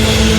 என்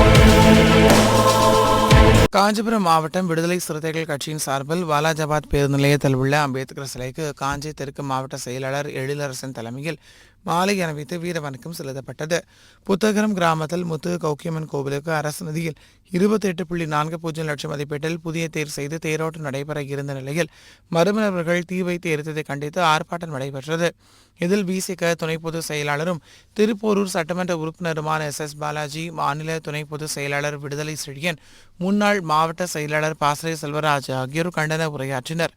காஞ்சிபுரம் மாவட்டம் விடுதலை சிறுத்தைகள் கட்சியின் சார்பில் வாலாஜாபாத் பேருந்து நிலையத்தில் உள்ள அம்பேத்கர் சிலைக்கு காஞ்சி தெற்கு மாவட்ட செயலாளர் எழிலரசன் தலைமையில் மாலை அணிவித்து வீரவணக்கம் செலுத்தப்பட்டது. புத்தகரம் கிராமத்தில் முத்து கௌக்கியம்மன் கோவிலுக்கு அரசு நிதியில் இருபத்தி எட்டு புள்ளி நான்கு பூஜ்ஜியம் லட்சம் மதிப்பீட்டில் புதிய தேர் செய்து தேரோட்டம் நடைபெற இருந்த நிலையில் மருமனவர்கள் தீ வைத்து எரித்ததை கண்டித்து ஆர்ப்பாட்டம் நடைபெற்றது. இதில் விசிக துணை பொதுச் செயலாளரும் திருப்போரூர் சட்டமன்ற உறுப்பினருமான எஸ். எஸ். பாலாஜி மாநில துணை பொதுச் செயலாளர் விடுதலை செழியன் முன்னாள் மாவட்ட செயலாளர் பாசறை செல்வராஜ் ஆகியோர் கண்டன உரையாற்றினர்.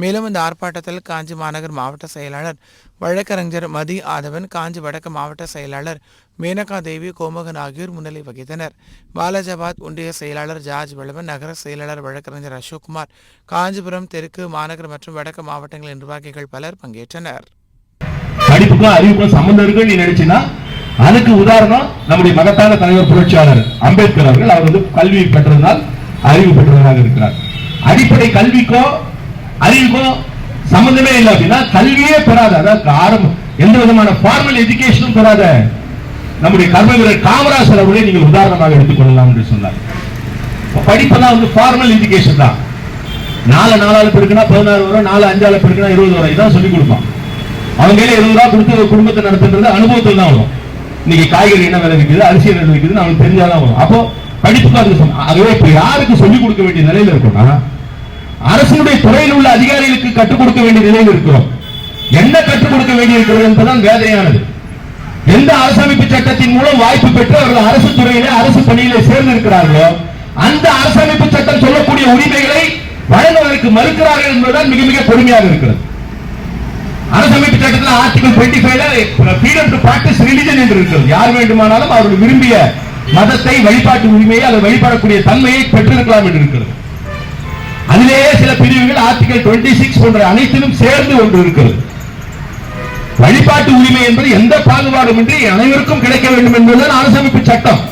மேலும் இந்த ஆர்ப்பாட்டத்தில் காஞ்சி மாநகர் மாவட்ட செயலாளர் வழக்கறிஞர் மதி ஆதவன் காஞ்சி வடக்கு மாவட்ட செயலாளர் மேனகா தேவி கோமகன் ஆகியோர் முன்னிலை வகித்தனர். பாலாஜாபாத் ஒன்றிய செயலாளர் ஜார்ஜ் வளவன் நகர செயலாளர் வழக்கறிஞர் அசோக்குமார் காஞ்சிபுரம் தெற்கு மாநகர் மற்றும் வடக்கு மாவட்டங்களின் நிர்வாகிகள் பலர் பங்கேற்றனர். படிப்புக்கும் அறிவுக்கும் சம்பந்தம் இருக்குன்னு நீ நினைச்சினா அதுக்கு உதாரணம் நம்முடைய மகத்தான தலைவர் புரட்சியாளர் அம்பேத்கர் அவர்கள். அவர் வந்து கல்வி பெற்றதனால் அறிவு பெற்றவராக இருக்கிறார். அடிப்படை கல்விக்கும் அறிவுக்கோ சம்பந்தமே இல்லை அப்படின்னா கல்வியே பெறாத. அதாவது ஆரம்ப எந்த விதமான ஃபார்மல் எஜுகேஷனும் பெறாத. நம்முடைய கர்ம வீரர் காமராஜர் அவர்களே நீங்கள் உதாரணமாக எடுத்துக்கொள்ளலாம் என்று சொன்னார். படிப்பெல்லாம் வந்து ஃபார்மல் எஜுகேஷன் தான். நாலு நாலாவது பெருக்குனா பதினாறு வரும் நாலு அஞ்சாவது பெருக்குனா இருபது வரும். இதான் சொல்லிக் கொடுப்பான். அவங்க கையில இருபது ரூபா கொடுத்து ஒரு குடும்பத்தை நடத்துறது அனுபவத்தில் தான் வரும். இன்னைக்கு காய்கறி என்ன விலை விற்குது அரிசி என்ன விலை விற்குதுன்னு அவனுக்கு தெரிஞ்சாதான் வரும். அப்போ படிப்புக்கு அதுக்கு சமம். ஆகவே இப்ப யாருக்கு சொல்லிக் கொடுக்க வேண்டிய நிலையில இருக்கும்னா அரசனுடைய துறையில் உள்ள அதிகாரிகளுக்கு கற்றுக் கொடுக்க வேண்டிய நிலையில் இருக்கிறோம். என்ன கற்றுக் கொடுக்க வேண்டியிருக்கிறது என்பதுதான் வேதனையானது. எந்த அரசமைப்பு சட்டத்தின் மூலம் வாய்ப்பு பெற்று அவர்கள் அரசு துறையிலே அரசு பணியிலே சேர்ந்து இருக்கிறார்களோ அந்த அரசமைப்பு சட்டம் சொல்லக்கூடிய உரிமைகளை வழங்குவதற்கு மறுக்கிறார்கள் என்பதுதான் மிக மிக கொடுமையாக இருக்கிறது. அரசமைப்பு சட்டத்தில் ஆர்டிகல் டுவெண்ட்டி ஃபைவ்ல ஃப்ரீடம் டு பிராக்டிஸ் ரிலிஜன் என்று இருக்கிறது. யார் வேண்டுமானாலும் அவர்கள் விரும்பிய மதத்தை வழிபாட்டு உரிமையை அதை வழிபடக்கூடிய தன்மையை பெற்றிருக்கலாம் என்று இருக்கிறது. அதிலேயே சில பிரிவுகள் ஆர்டிகல் டுவெண்ட்டி சிக்ஸ் போன்ற அனைத்திலும் சேர்ந்து ஒன்று இருக்கிறது. வழிபாட்டு உரிமை என்பது எந்த பாகுபாடுமின்றி அனைவருக்கும் கிடைக்க வேண்டும் என்பதுதான் அரசமைப்பு சட்டம்.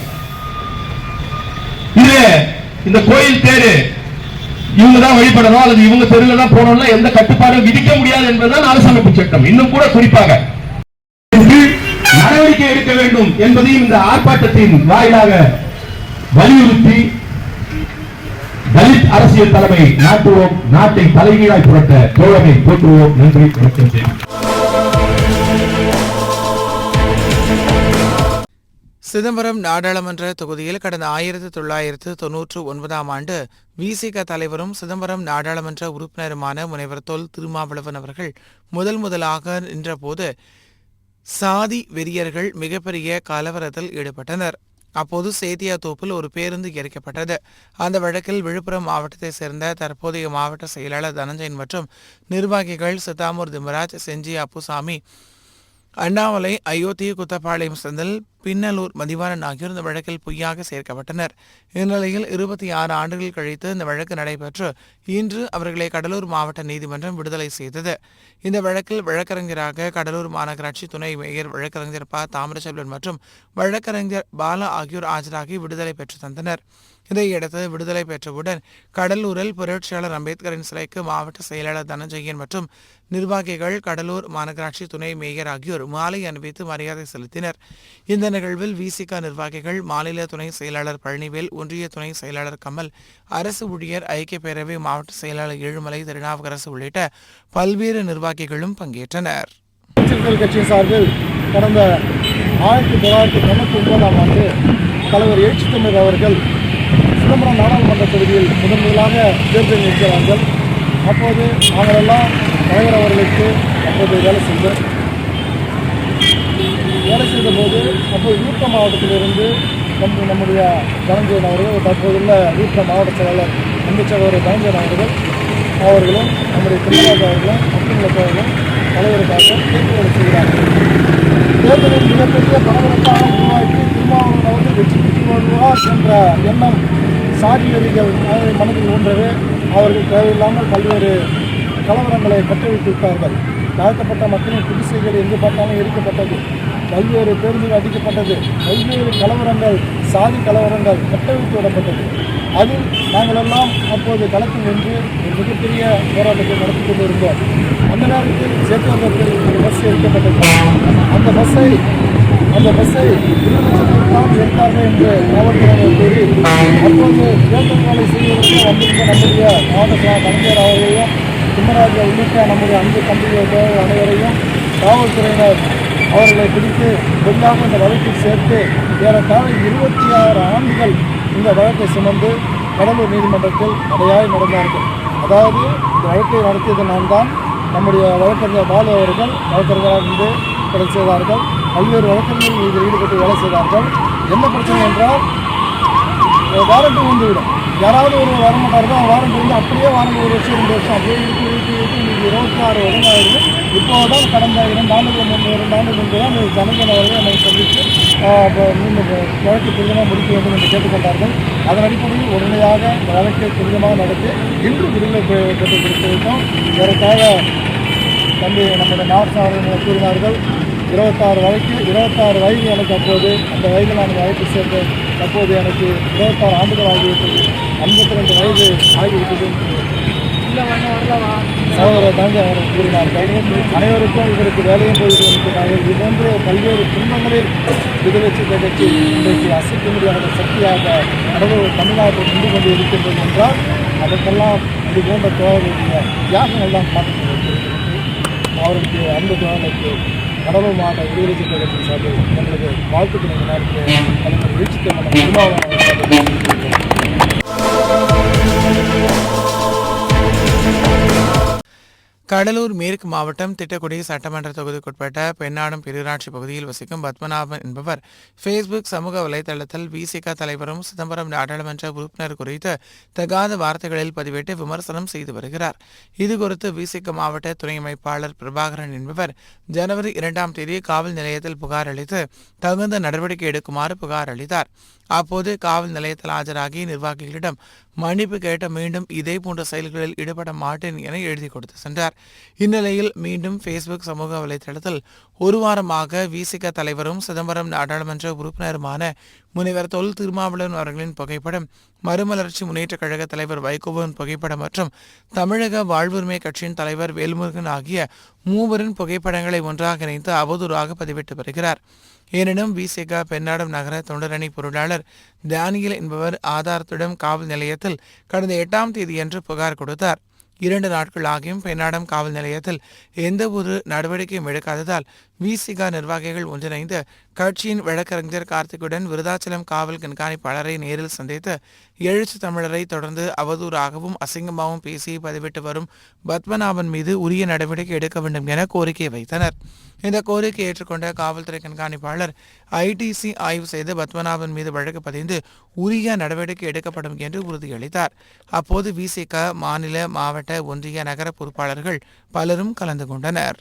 இது இந்த கோயில் தேரு இவங்க தான் வழிபடணும் அல்லது இவங்க தெருவில் தான் போகணும்னா எந்த கட்டுப்பாடும் விதிக்க முடியாது என்பதுதான் அரசமைப்பு சட்டம். இன்னும் கூட குறிப்பாக நடவடிக்கை எடுக்க வேண்டும் என்பதையும் இந்த ஆர்ப்பாட்டத்தின் வாயிலாக வலியுறுத்தி தலித் அரசியல் தலைமை நாட்டுவோம் நாட்டை தலைகீழாய் புரட்ட தோழமை போற்றுவோம். நன்றி வணக்கம் சிதம்பரம் நாடாளுமன்ற தொகுதியில் கடந்த ஆயிரத்தி தொள்ளாயிரத்து தொன்னூற்று ஒன்பதாம் ஆண்டு விசிக தலைவரும் சிதம்பரம் நாடாளுமன்ற உறுப்பினருமான முனைவர் தொல் திருமாவளவன் அவர்கள் முதல் முதலாக நின்றபோது சாதி வெறியர்கள் மிகப்பெரிய கலவரத்தில் ஈடுபட்டனர். அப்போது சேத்தியாத்தோப்பில் ஒரு பேருந்து எரிக்கப்பட்டது. அந்த வழக்கில் விழுப்புரம் மாவட்டத்தைச் சேர்ந்த தற்போதைய மாவட்ட செயலாளர் தனஞ்சயன் மற்றும் நிர்வாகிகள் சித்தாமூர் திமராஜ் செஞ்சி அப்புசாமி அண்ணாமலை அயோத்தி குத்தப்பாளையம் செந்தில் பின்னலூர் மதிவாணன் ஆகியோர் இந்த வழக்கில் பொய்யாக சேர்க்கப்பட்டனர். இந்நிலையில் இருபத்தி ஆறு ஆண்டுகள் கழித்து இந்த வழக்கு நடைபெற்று இன்று அவர்களை கடலூர் மாவட்ட நீதிமன்றம் விடுதலை செய்தது. இந்த வழக்கில் வழக்கறிஞராக கடலூர் மாநகராட்சி துணை மேயர் வழக்கறிஞர் ப. தாமிரசெல்வன் மற்றும் வழக்கறிஞர் பாலா ஆகியோர் ஆஜராகி விடுதலை பெற்று தந்தனர். இதையடுத்து விடுதலை பெற்றவுடன் கடலூரில் புரட்சியாளர் அம்பேத்கரின் சிலைக்கு மாவட்ட செயலாளர் தனஞ்சயன் மற்றும் நிர்வாகிகள் கடலூர் மாநகராட்சி துணை மேயர் ஆகியோர் மாலை அணிவித்து மரியாதை செலுத்தினர். இந்த நிகழ்வில் விசிக நிர்வாகிகள் மாநில துணை செயலாளர் பழனிவேல் ஒன்றிய துணை செயலாளர் கமல் அரசு ஊழியர் ஐக்கிய பேரவை மாவட்ட செயலாளர் ஏழுமலை திருநாவுக்கரசு உள்ளிட்ட பல்வேறு நிர்வாகிகளும் பங்கேற்றனர். கட்சியின் சார்பில் கடந்த ஆயிரத்தி தொள்ளாயிரத்தி தொண்ணூற்றி ஒன்பதாம் ஆண்டு தலைவர் எழுச்சி அவர்கள் சிதம்பரம் நாடாளுமன்ற தொகுதியில் முதன் முதலாக தேர்தல் நிற்கிறார்கள். அப்போது நாங்களெல்லாம் தலைவர் அவர்களுக்கு அப்போது வேலை செய்தோம். வேலை செய்தபோது அப்போது விழுப்புரம் மாவட்டத்திலிருந்து நம்ம நம்முடைய தனஞ்சயன் அவர்கள் தற்போதுள்ள விழுப்புரம் மாவட்ட செயலாளர் அமைச்சர் தனஞ்சயன் அவர்கள் அவர்களும் நம்முடைய திருநாள் அவர்களும் அப்துல் அவர்களும் தலைவருக்காக தேர்தல் செய்கிறார்கள். தேர்தலில் மிகப்பெரிய பரபரப்பாக உருவாக்கி திருமாவளவன் அவர்கள் வெற்றி பெற்று வருவார் என்ற எண்ணம் சாதியதிகள் மனதில் ஊன்றவே அவர்கள் தேவையில்லாமல் பல்வேறு கலவரங்களை கட்டவிழ்த்து விட்டார்கள் தாழ்த்தப்பட்ட மக்களின் குடிசைகள் எங்கு பார்த்தாலும் எரிக்கப்பட்டது. பல்வேறு பேருந்துகள் அடிக்கப்பட்டது. பல்வேறு கலவரங்கள் சாதி கலவரங்கள் கட்டவிழ்த்து விடப்பட்டது. அதில் நாங்களெல்லாம் அப்போது களத்தில் நின்று ஒரு மிகப்பெரிய போராட்டத்தை நடத்தி கொண்டிருந்தோம். அந்த நேரத்தில் சேத்துவந்தத்தில் ஒரு பஸ் எடுக்கப்பட்டது அந்த பஸ்ஸை அந்த பஸ்ஸை தான் எடுத்தார்கள் என்று காவல்துறையினர் கூறி அப்போது தேர்தல் வேலை செய்வதற்கு வந்திருக்க நம்முடைய மாவட்ட கலைஞர் அவர்களையும் திம்மராஜா உள்ளிட்ட நம்முடைய அன்பு தம்பிகள் அனைவரையும் காவல்துறையினர் அவர்களை பிடித்து கொல்லாமல் இந்த வழக்கில் சேர்த்து ஏறத்தாழ இருபத்தி ஆறு ஆண்டுகள் இந்த வழக்கை சுமந்து கடலூர் நீதிமன்றத்தில் அடையாய் நடந்தார்கள். அதாவது இந்த வழக்கை நடத்தியது நான் தான் நம்முடைய வழக்கறிஞர் பாலு அவர்கள் வழக்கறிஞராக இருந்து வேலை செய்தார்கள். பல்வேறு வழக்கறிஞர்கள் இதில் ஈடுபட்டு வேலை செய்தார்கள். என்ன பிரச்சனை என்றால் வாரண்டி வந்துவிடும். யாராவது ஒரு வரமாட்டார்கள் அவங்க வாரண்டி வந்து அப்படியே வாரண்டி ஒரு வருஷம் ரெண்டு வருஷம் அப்படியே இழுத்து இழுத்து இழுத்து இன்னைக்கு இருபத்தி ஆறு வருடம் இப்போ தான் கடந்த இரண்டு ஆண்டுகள் முன்பு இரண்டு ஆண்டுகள் முன்பு தான் இந்த ஜனகன் அவர்கள் என்னை சந்தித்து வழக்கு துரிதமாக முடிக்க வேண்டும் என்று கேட்டுக்கொண்டார்கள். அதன் அடிப்படையில் உடனடியாக வழக்கை துரிதமாக நடத்தி இன்று விடுதலை பெ- பெற்று கொடுத்திருக்கோம் இதற்காக தம்பி நம்முடைய மாவட்ட அவர்கள் கூறினார்கள் இருபத்தாறு வயது இருபத்தாறு வயது எனக்கு அப்போது அந்த வயதில் நான் வயது சேர்ந்தேன் அப்போது எனக்கு இருபத்தாறு ஆண்டுகள் ஆகிவிட்டது. ஐம்பத்தி ரெண்டு வயது ஆகிவிட்டது. சகோதரர் தந்தை அவர் கூறினார்கள். அனைவருக்கும் இவருக்கு வேலையும் போயிட்டு இருக்கிறார்கள் இது போன்று பல்வேறு துன்பங்களில் விடுதலை சிறுத்தை கட்சி இன்றைக்கு அசைக்க முடியாத சக்தியாக கடவுள் தமிழ்நாட்டில் நின்று கொண்டு இருக்கின்றது என்றால் அதற்கெல்லாம் இது போன்ற தேவைகளுடைய தியாகங்கள் தான் பார்த்து அவருக்கு அன்பு தேவைக்கு கடலூர் மாவட்ட விடுதலை சிறுத்தை சார்பில் எங்களுக்கு வாழ்த்துக்கள் இந்த நேரத்தில் எங்களுக்கு வீழ்ச்சி மன்றம் திருமாவளவன் சார்பில் கடலூர் மேற்கு மாவட்டம் திட்டக்குடி சட்டமன்ற தொகுதிக்குட்பட்ட பெண்ணாடம் பேரூராட்சி பகுதியில் வசிக்கும் பத்மநாபன் என்பவர் ஃபேஸ்புக் சமூக வலைதளத்தில் விசிக தலைவரும் சிதம்பரம் நாடாளுமன்ற உறுப்பினர் குறித்து தகாத வார்த்தைகளில் பதிவிட்டு விமர்சனம் செய்து வருகிறார். இதுகுறித்து விசிக மாவட்ட துணை அமைப்பாளர் பிரபாகரன் என்பவர் ஜனவரி இரண்டாம் தேதி காவல் நிலையத்தில் புகார் அளித்து தகுந்த நடவடிக்கை எடுக்குமாறு புகார் அளித்தார். அப்போது காவல் நிலையத்தில் ஆஜராகி நிர்வாகிகளிடம் மன்னிப்பு கேட்ட மீண்டும் இதே போன்ற செயல்களில் ஈடுபட மாட்டேன் என எழுதி கொடுத்து சென்றார். இந்நிலையில் மீண்டும் ஃபேஸ்புக் சமூக வலைதளத்தில் ஒரு வாரமாக விசிக தலைவரும் சிதம்பரம் நாடாளுமன்ற உறுப்பினருமான முனைவர் தொல் திருமாவளவன் அவர்களின் புகைப்படம் மறுமலர்ச்சி முன்னேற்றக் கழக தலைவர் வைகோபன் புகைப்படம் மற்றும் தமிழக வாழ்வுரிமை கட்சியின் தலைவர் வேல்முருகன் ஆகிய மூவரின் புகைப்படங்களை ஒன்றாக இணைத்து அவதூறாக பதிவிட்டு வருகிறார். எனினும் விசேகா பெண்ணாடம் நகர தொண்டரணி பொருளாளர் தானியல் என்பவர் ஆதாரத்துடன் காவல் நிலையத்தில் கடந்த எட்டாம் தேதியன்று புகார் கொடுத்தார். இரண்டு நாட்கள் ஆகியும் பெண்ணாடம் காவல் நிலையத்தில் எந்த ஒரு நடவடிக்கையும் எடுக்காததால் விசிகா நிர்வாகிகள் ஒன்றிணைந்து கட்சியின் வழக்கறிஞர் கார்த்திக்குடன் விருதாச்சலம் காவல் கண்காணிப்பாளரை நேரில் சந்தித்து எழுச்சி தமிழரை தொடர்ந்து அவதூறாகவும் அசிங்கமாகவும் பேசி பதிவிட்டு வரும் பத்மநாபன் மீது உரிய நடவடிக்கை எடுக்க வேண்டும் என கோரிக்கை வைத்தனர். இந்த கோரிக்கை ஏற்றுக்கொண்ட காவல்துறை கண்காணிப்பாளர் ஐடிசி ஆய்வு செய்து பத்மநாபன் மீது வழக்கு பதிந்து உரிய நடவடிக்கை எடுக்கப்படும் என்று உறுதியளித்தார். அப்போது விசிக மாநில மாவட்ட ஒன்றிய நகர பொறுப்பாளர்கள் பலரும் கலந்து கொண்டனர்.